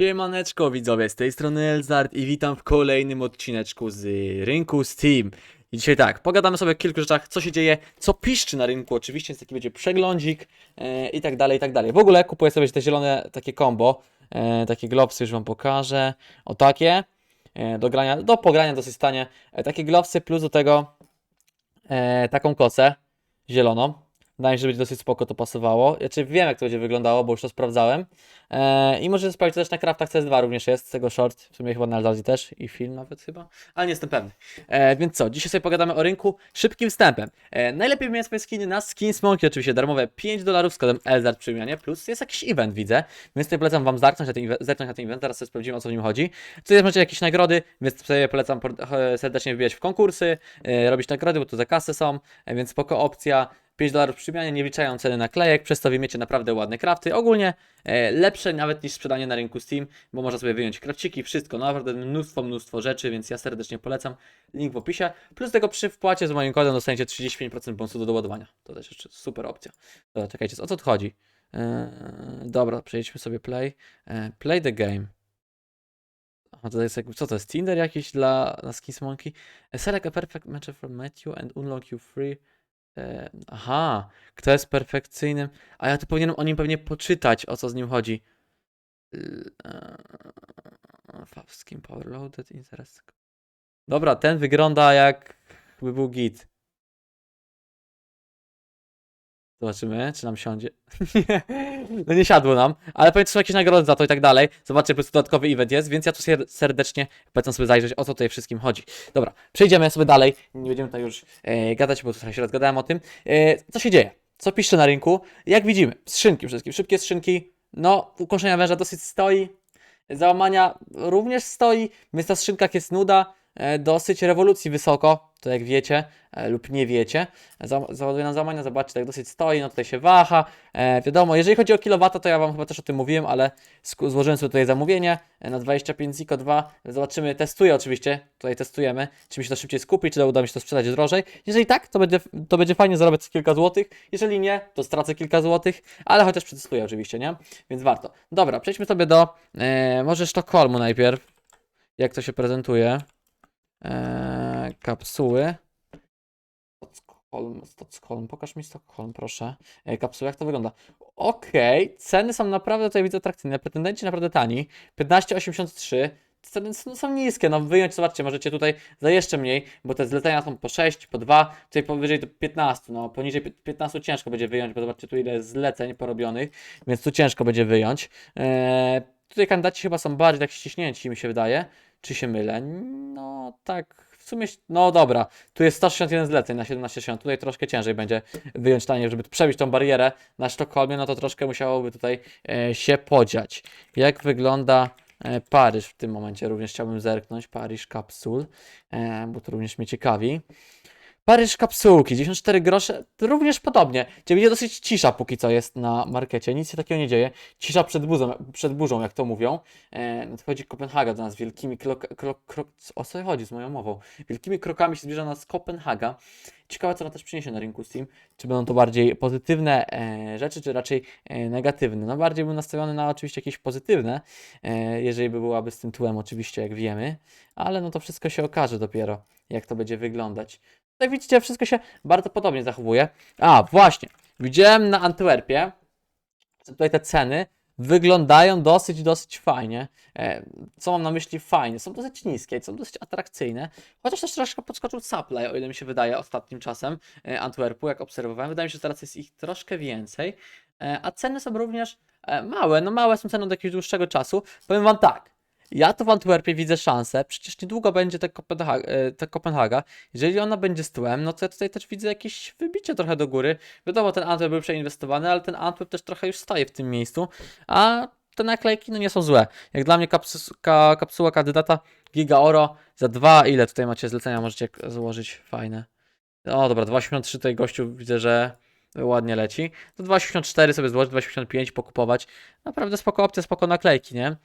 Siemaneczko widzowie, z tej strony Elzard i witam w kolejnym odcineczku z rynku Steam. I dzisiaj tak, pogadamy sobie o kilku rzeczach, co się dzieje, co piszczy na rynku, oczywiście, jest taki będzie przeglądzik e, i tak dalej, i tak dalej. W ogóle kupuję sobie te zielone takie combo, e, takie globsy już wam pokażę, o takie, e, do grania, do pogrania dosyć stanie, e, takie globsy plus do tego taką kosę zieloną. Wydaje mi się, że będzie dosyć spoko to pasowało. Znaczy wiem jak to będzie wyglądało, bo już to sprawdzałem. Eee, I możecie sprawdzić też na Craftach CS2 również jest z tego short. W sumie chyba na Alzazi też i film nawet chyba, ale nie jestem pewny. Eee, więc co, dzisiaj sobie pogadamy o rynku szybkim wstępem. Eee, najlepiej wymieniać swoje skiny na Skins Monkey, oczywiście darmowe 5 dolarów z kodem Elzard przy plus jest jakiś event widzę, więc tutaj polecam wam zerknąć na ten, na ten event, zaraz sobie sprawdzimy o co w nim chodzi. Tutaj macie jakieś nagrody, więc sobie polecam e, serdecznie wbijać w konkursy, e, robić nagrody, bo to za kasy są, e, więc spoko opcja. 5 dolarów przy nie wliczają ceny naklejek, przez to wymiecie naprawdę ładne krafty. Ogólnie e, lepsze nawet niż sprzedanie na rynku Steam, bo można sobie wyjąć krawciki, wszystko, naprawdę mnóstwo, mnóstwo rzeczy, więc ja serdecznie polecam. Link w opisie. Plus tego przy wpłacie z moim kodem dostaniecie 35% bonusu do doładowania. To też jeszcze super opcja. Dobra, czekajcie, o co tu chodzi? E, dobra, przejdźmy sobie play. E, play the game. Aha, to jest jakby, co to jest? Tinder jakiś dla na Skins Monkey? E, Select a perfect match from Matthew and unlock you free. E, aha, kto jest perfekcyjnym? A ja tu powinienem o nim pewnie poczytać, o co z nim chodzi. E, Fab Skin Power Loaded Interest. Dobra, ten wygląda jak by był git. Zobaczymy, czy nam siądzie. No nie siadło nam, ale pewnie są jakieś nagrody za to i tak dalej. Zobaczcie, prostu dodatkowy event jest, więc ja tu ser- serdecznie polecam sobie zajrzeć, o co tutaj wszystkim chodzi. Dobra, przejdziemy sobie dalej. Nie będziemy tutaj już e, gadać, bo trochę się rozgadałem o tym. E, co się dzieje? Co pisze na rynku? Jak widzimy, skrzynki wszystkie, szybkie skrzynki. No, ukończenia węża dosyć stoi. Załamania również stoi, więc na jest nuda. E, dosyć rewolucji wysoko, to jak wiecie e, lub nie wiecie. Za- Załaduje na załamania, zobaczcie, tak dosyć stoi, no tutaj się waha. E, wiadomo, jeżeli chodzi o kilowata, to ja Wam chyba też o tym mówiłem, ale złożyłem sobie tutaj zamówienie na 25 Zico 2. Zobaczymy, testuję oczywiście, tutaj testujemy, czy mi się to szybciej skupi, czy uda mi się to sprzedać drożej. Jeżeli tak, to będzie, to będzie fajnie zarobić kilka złotych. Jeżeli nie, to stracę kilka złotych, ale chociaż przetestuję oczywiście, nie? Więc warto. Dobra, przejdźmy sobie do e, może Sztokholmu najpierw. Jak to się prezentuje. E, kapsuły. Stockholm, Stockholm, pokaż mi Stockholm, proszę. E, kapsuły, jak to wygląda? Okej, ceny są naprawdę tutaj widzę atrakcyjne. Pretendenci naprawdę tani. 15,83. Ceny są, niskie, no wyjąć, zobaczcie, możecie tutaj za jeszcze mniej, bo te zlecenia są po 6, po 2, tutaj powyżej do 15, no poniżej pi- 15 ciężko będzie wyjąć, bo zobaczcie tu ile jest zleceń porobionych, więc tu ciężko będzie wyjąć. Eee, tutaj kandydaci chyba są bardziej tak ściśnięci, mi się wydaje, czy się mylę? No tak, w sumie, no dobra, tu jest 161 zleceń na 17,60, tutaj troszkę ciężej będzie wyjąć taniej, żeby przebić tą barierę na Sztokholmie, no to troszkę musiałoby tutaj e, się podziać. Jak wygląda e, Paryż w tym momencie? Również chciałbym zerknąć. Paryż kapsul, e, bo to również mnie ciekawi. Paryż kapsułki, 94 grosze, również podobnie. Czyli będzie dosyć cisza póki co jest na markecie, nic się takiego nie dzieje. Cisza przed burzą, przed burzą jak to mówią. E, nadchodzi Kopenhaga do nas wielkimi krok, krok, krok, o co chodzi z moją mową? Wielkimi krokami się zbliża nas Kopenhaga. Ciekawe co ona też przyniesie na rynku Steam. Czy będą to bardziej pozytywne e, rzeczy, czy raczej e, negatywne? No bardziej bym nastawiony na oczywiście jakieś pozytywne, e, jeżeli by byłaby z tym tłem oczywiście, jak wiemy. Ale no to wszystko się okaże dopiero, jak to będzie wyglądać. Tutaj widzicie, wszystko się bardzo podobnie zachowuje. A, właśnie. Widziałem na Antwerpie, że tutaj te ceny wyglądają dosyć, dosyć fajnie. E, Co mam na myśli fajnie? Są dosyć niskie, są dosyć atrakcyjne, chociaż też troszkę podskoczył supply, o ile mi się wydaje ostatnim czasem e, Antwerpu, jak obserwowałem. Wydaje mi się, że teraz jest ich troszkę więcej, E, a ceny są również małe. No małe są ceny od jakiegoś dłuższego czasu. Powiem Wam tak, ja tu w Antwerpie widzę szansę, przecież niedługo będzie ta, Kopenha- e, ta Kopenhaga. Jeżeli ona będzie z tłem, no to ja tutaj też widzę jakieś wybicie trochę do góry. Wiadomo, ten Antwerp był przeinwestowany, ale ten Antwerp też trochę już staje w tym miejscu, a te naklejki no nie są złe. Jak dla mnie kapsu- ka, kapsuła kandydata Giga Oro za dwa, ile tutaj macie zlecenia, możecie złożyć fajne. O dobra, 2,83 tutaj gościu widzę, że ładnie leci. To 2,84 sobie złożyć, 2,85 pokupować. Naprawdę spoko opcja, spoko naklejki, nie?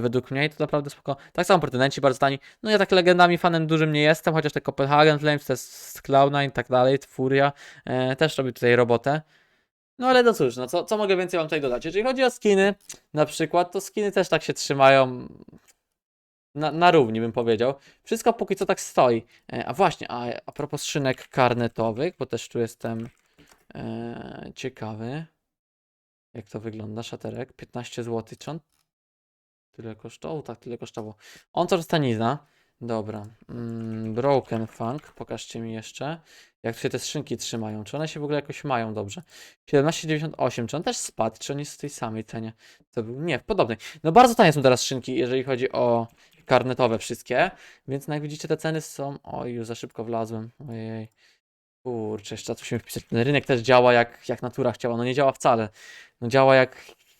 Według mnie to naprawdę spoko. Tak samo pretendenci bardzo tani. No ja tak legendami fanem dużym nie jestem, chociaż te Copenhagen Flames, te z Cloud9 i tak dalej, Furia e, też robi tutaj robotę. No ale no cóż, no co, co mogę więcej wam tutaj dodać? Jeżeli chodzi o skiny, na przykład, to skiny też tak się trzymają na, na równi, bym powiedział. Wszystko póki co tak stoi. E, a właśnie, a, a propos szynek karnetowych, bo też tu jestem e, ciekawy, jak to wygląda, szaterek, 15 zł, czy on tyle kosztował? Tak, tyle kosztował. On coraz tanizna. Dobra. Mm, broken Funk, pokażcie mi jeszcze, jak się te skrzynki trzymają, czy one się w ogóle jakoś mają dobrze. 17,98, czy on też spadł, czy on jest w tej samej cenie? To był, nie, w podobnej. No bardzo tanie są teraz skrzynki, jeżeli chodzi o karnetowe wszystkie, więc jak widzicie te ceny są, oj, już za szybko wlazłem, ojej. Kurczę, jeszcze raz musimy wpisać. Ten rynek też działa jak, jak natura chciała. No nie działa wcale. No działa jak,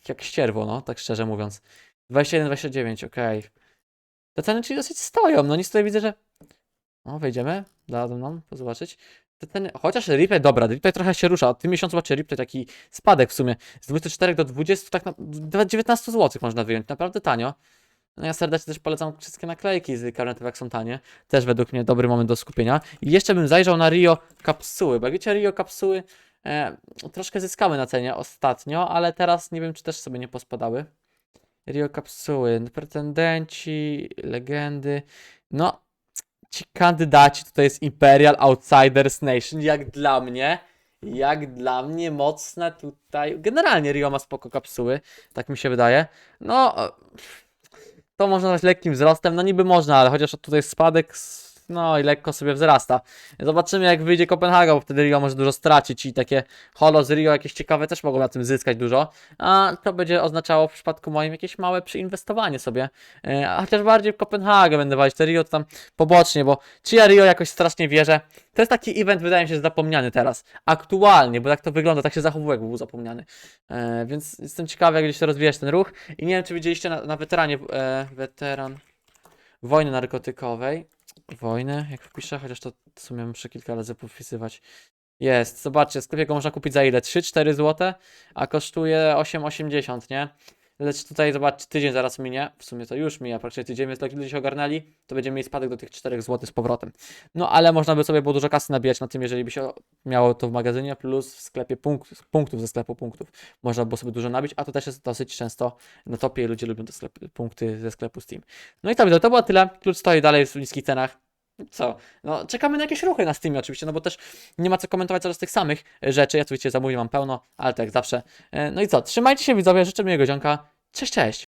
jak ścierwo, no, tak szczerze mówiąc. 21, 29, okej. Te ceny czyli dosyć stoją. No nic tutaj widzę, że. No, wejdziemy. Dadzą nam zobaczyć. Te ceny, chociaż replay, dobra, replay trochę się rusza. Od tym miesiącu zobaczcie replay taki spadek w sumie. Z 24 do 20, tak na 19 zł można wyjąć. Naprawdę tanio. No ja serdecznie też polecam wszystkie naklejki z karnetów, jak są tanie. Też według mnie dobry moment do skupienia. I jeszcze bym zajrzał na Rio kapsuły, bo jak wiecie, Rio kapsuły e, troszkę zyskały na cenie ostatnio, ale teraz nie wiem, czy też sobie nie pospadały. Rio kapsuły, pretendenci, legendy. No, ci kandydaci tutaj jest Imperial Outsiders Nation, jak dla mnie. Jak dla mnie mocne tutaj. Generalnie Rio ma spoko kapsuły, tak mi się wydaje. No, e, to można nazwać lekkim wzrostem. No niby można, ale chociaż tutaj spadek, s- no i lekko sobie wzrasta. Zobaczymy jak wyjdzie Kopenhaga, bo wtedy Rio może dużo stracić i takie holo z Rio jakieś ciekawe też mogą na tym zyskać dużo. A to będzie oznaczało w przypadku moim jakieś małe przyinwestowanie sobie. E, A chociaż bardziej w Kopenhagę będę walić, te Rio to tam pobocznie, bo ja Rio jakoś strasznie wierzę. To jest taki event, wydaje mi się, zapomniany teraz. Aktualnie, bo tak to wygląda, tak się zachowuje, jakby był zapomniany. E, więc jestem ciekawy, jak gdzieś się rozwijać ten ruch. I nie wiem, czy widzieliście na, na weteranie, e, weteran wojny narkotykowej. Wojny, jak wpiszę, chociaż to w sumie muszę kilka razy powpisywać. Jest, zobaczcie, sklepie go można kupić za ile? 3-4 zł, a kosztuje 8,80, nie? Lecz tutaj zobaczcie, tydzień zaraz minie, w sumie to już mija praktycznie tydzień, więc jak ludzie się ogarnęli, to będziemy mieli spadek do tych 4 zł z powrotem. No ale można by sobie było dużo kasy nabijać na tym, jeżeli by się miało to w magazynie, plus w sklepie punkt, punktów ze sklepu punktów. Można było sobie dużo nabić, a to też jest dosyć często na topie ludzie lubią te sklepy, punkty ze sklepu Steam. No i wideo, to było tyle. Klucz stoi dalej w niskich cenach. Co? No, czekamy na jakieś ruchy na Steamie oczywiście, no bo też nie ma co komentować coraz tych samych rzeczy. Ja tu wiecie, zamówień mam pełno, ale tak jak zawsze. E, No i co? Trzymajcie się widzowie, życzę miłego dzionka. Cześć, cześć!